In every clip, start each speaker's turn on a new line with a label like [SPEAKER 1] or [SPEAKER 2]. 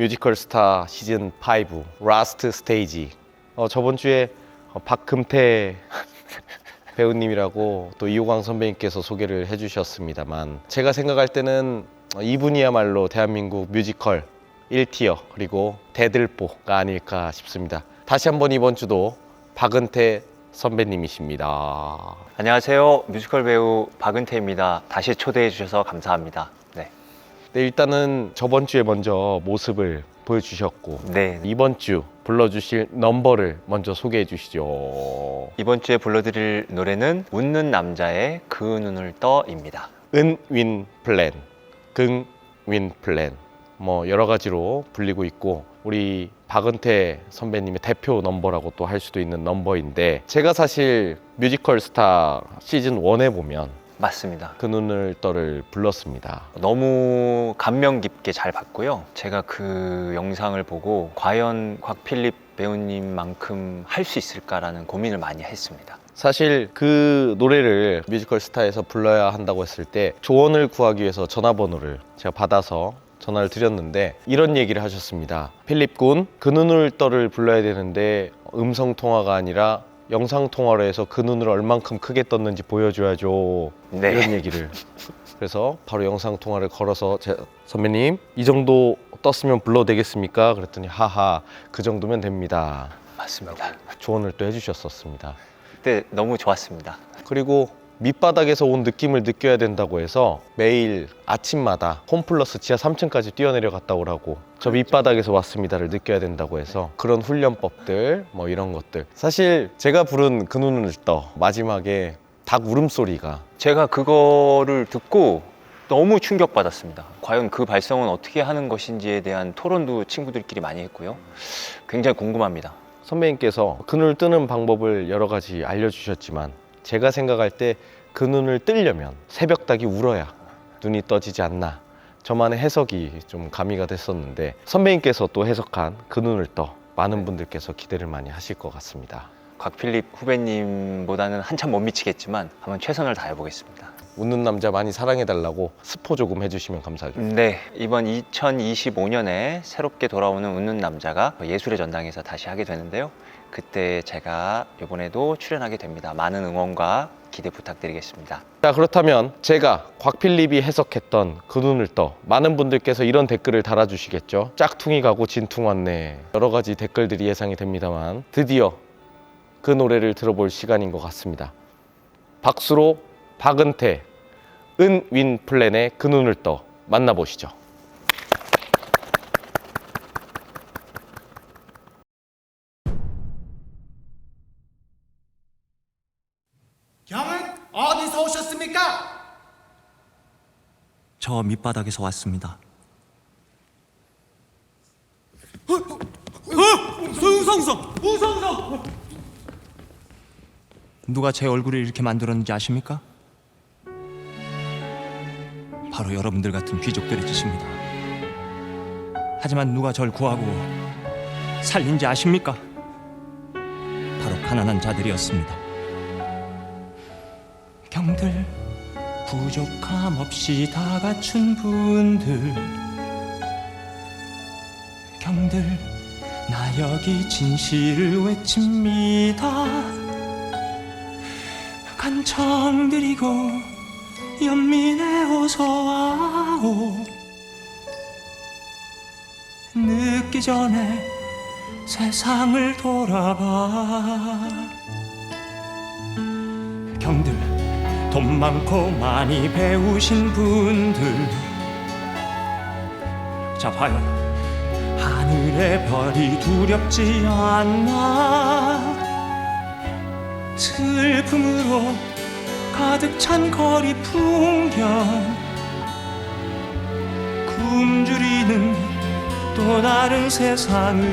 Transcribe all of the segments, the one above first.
[SPEAKER 1] 뮤지컬 스타 시즌 5 라스트 스테이지. 어, 저번 주에 어, 박금태 배우님이라고 또 이호광 선배님께서 소개를 해주셨습니다만 제가 생각할 때는 어, 이분이야말로 대한민국 뮤지컬 1티어 그리고 대들보가 아닐까 싶습니다. 다시 한번 이번 주도 박은태 선배님이십니다.
[SPEAKER 2] 안녕하세요. 뮤지컬 배우 박은태입니다. 다시 초대해 주셔서 감사합니다. 네.
[SPEAKER 1] 네, 일단은 저번 주에 먼저 모습을 보여주셨고
[SPEAKER 2] 네.
[SPEAKER 1] 이번 주 불러주실 넘버를 먼저 소개해 주시죠.
[SPEAKER 2] 이번 주에 불러드릴 노래는 웃는 남자의 그 눈을 떠입니다.
[SPEAKER 1] 은윈 플랜, 긍윈 플랜 뭐 여러 가지로 불리고 있고 우리 박은태 선배님의 대표 넘버라고 또 할 수도 있는 넘버인데 제가 사실 뮤지컬 스타 시즌 1에 보면
[SPEAKER 2] 맞습니다.
[SPEAKER 1] 그 눈을 떠를 불렀습니다.
[SPEAKER 2] 너무 감명 깊게 잘 봤고요. 제가 그 영상을 보고 과연 곽필립 배우님만큼 할 수 있을까라는 고민을 많이 했습니다.
[SPEAKER 1] 사실 그 노래를 뮤지컬 스타에서 불러야 한다고 했을 때 조언을 구하기 위해서 전화번호를 제가 받아서 전화를 드렸는데 이런 얘기를 하셨습니다. 필립 군, 그 눈을 떠를 불러야 되는데 음성 통화가 아니라 영상 통화로 해서 그 눈을 얼만큼 크게 떴는지 보여줘야죠.
[SPEAKER 2] 네.
[SPEAKER 1] 이런 얘기를. 그래서 바로 영상 통화를 걸어서 제, 선배님 이 정도 떴으면 불러도 되겠습니까? 그랬더니 하하 그 정도면 됩니다.
[SPEAKER 2] 맞습니다.
[SPEAKER 1] 조언을 또 해주셨었습니다.
[SPEAKER 2] 그때 너무 좋았습니다.
[SPEAKER 1] 그리고 밑바닥에서 온 느낌을 느껴야 된다고 해서 매일 아침마다 홈플러스 지하 3층까지 뛰어내려 갔다 오라고 저 밑바닥에서 왔습니다를 느껴야 된다고 해서 그런 훈련법들 뭐 이런 것들 사실 제가 부른 그 눈을 떠 마지막에 닭 울음소리가
[SPEAKER 2] 제가 그거를 듣고 너무 충격받았습니다. 과연 그 발성은 어떻게 하는 것인지에 대한 토론도 친구들끼리 많이 했고요. 굉장히 궁금합니다.
[SPEAKER 1] 선배님께서 그 눈을 뜨는 방법을 여러 가지 알려주셨지만 제가 생각할 때 그 눈을 뜨려면 새벽 닭이 울어야 눈이 떠지지 않나 저만의 해석이 좀 가미가 됐었는데 선배님께서 또 해석한 그 눈을 떠 많은 분들께서 기대를 많이 하실 것 같습니다.
[SPEAKER 2] 곽필립 후배님보다는 한참 못 미치겠지만 한번 최선을 다해 보겠습니다.
[SPEAKER 1] 웃는 남자 많이 사랑해달라고 스포 조금 해주시면 감사하겠습니다.
[SPEAKER 2] 네, 이번 2025년에 새롭게 돌아오는 웃는 남자가 예술의 전당에서 다시 하게 되는데요. 그때 제가 이번에도 출연하게 됩니다. 많은 응원과 기대 부탁드리겠습니다.
[SPEAKER 1] 자 그렇다면 제가 곽필립이 해석했던 그 눈을 떠 많은 분들께서 이런 댓글을 달아주시겠죠 짝퉁이 가고 진퉁 왔네 여러 가지 댓글들이 예상이 됩니다만 드디어 그 노래를 들어볼 시간인 것 같습니다 박수로 박은태 은윈 플랜의 그 눈을 떠 만나보시죠
[SPEAKER 3] 형은 어디서 오셨습니까?
[SPEAKER 4] 저 밑바닥에서 왔습니다.
[SPEAKER 3] 우성성! 우성성!
[SPEAKER 4] 누가 제 얼굴을 이렇게 만들었는지 아십니까? 바로 여러분들 같은 귀족들의 짓입니다. 하지만 누가 절 구하고 살린지 아십니까? 바로 가난한 자들이었습니다. 경들 부족함 없이 다 갖춘 분들. 경들 나 여기 진실을 외칩니다. 간청드리고 연민에 어서와오. 늦기 전에 세상을 돌아봐. 경들 돈 많고 많이 배우신 분들. 자 과연 하늘의 별이 두렵지 않나? 슬픔으로 가득 찬 거리 풍경. 굶주리는 또 다른 세상을.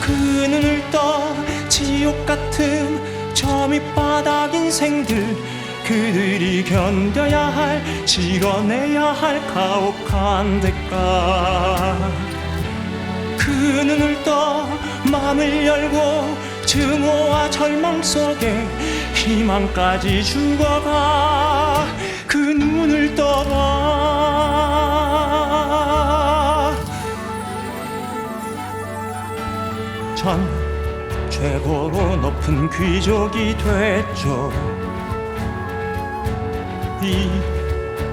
[SPEAKER 4] 그 눈을 떠 지옥 같은 저 밑바닥 인생들 그들이 견뎌야 할 지어내야 할 가혹한 대가. 그 눈을 떠 마음을 열고 증오와 절망 속에 희망까지 죽어가. 그 눈을 떠라. 전 최고로 높은 귀족이 됐죠. 이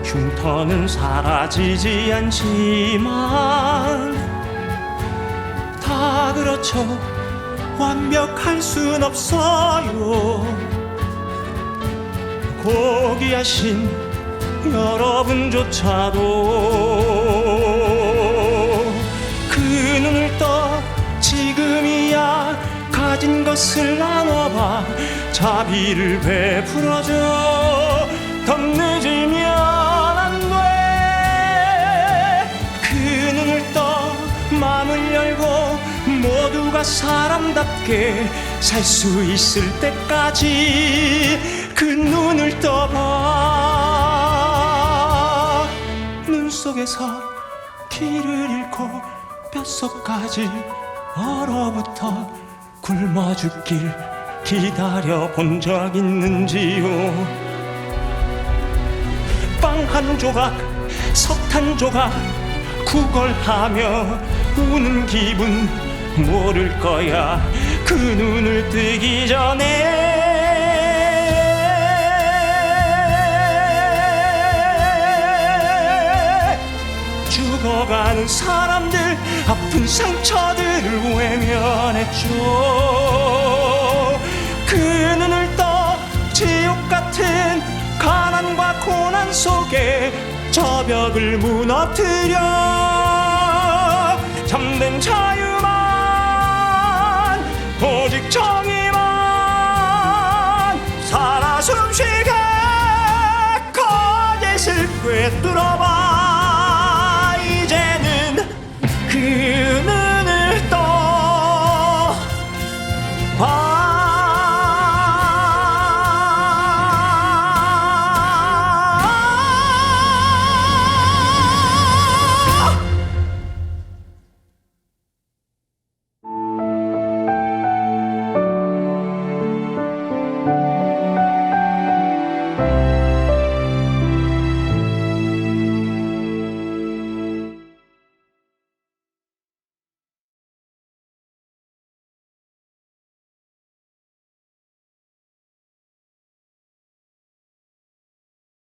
[SPEAKER 4] 흉터는 사라지지 않지만 다 그렇죠. 완벽할 순 없어요. 고귀하신 여러분조차도 가진 것을 나눠봐. 자비를 베풀어줘. 더 늦으면 안돼그 눈을 떠 마음을 열고 모두가 사람답게 살 수 있을 때까지 그 눈을 떠봐. 눈 속에서 길을 잃고 뼛속까지 얼어붙어 굶어 죽길 기다려 본 적 있는지요? 빵 한 조각 석탄 조각 구걸하며 우는 기분 모를 거야. 그 눈을 뜨기 전에 죽어가는 사람들 아픈 상처들을 외면했죠 그 눈을 떠 지옥 같은 가난과 고난 속에 저 벽을 무너뜨려. 참된 자유만 오직 정의만. 살아 숨쉬게 거짓을 꿰뚫어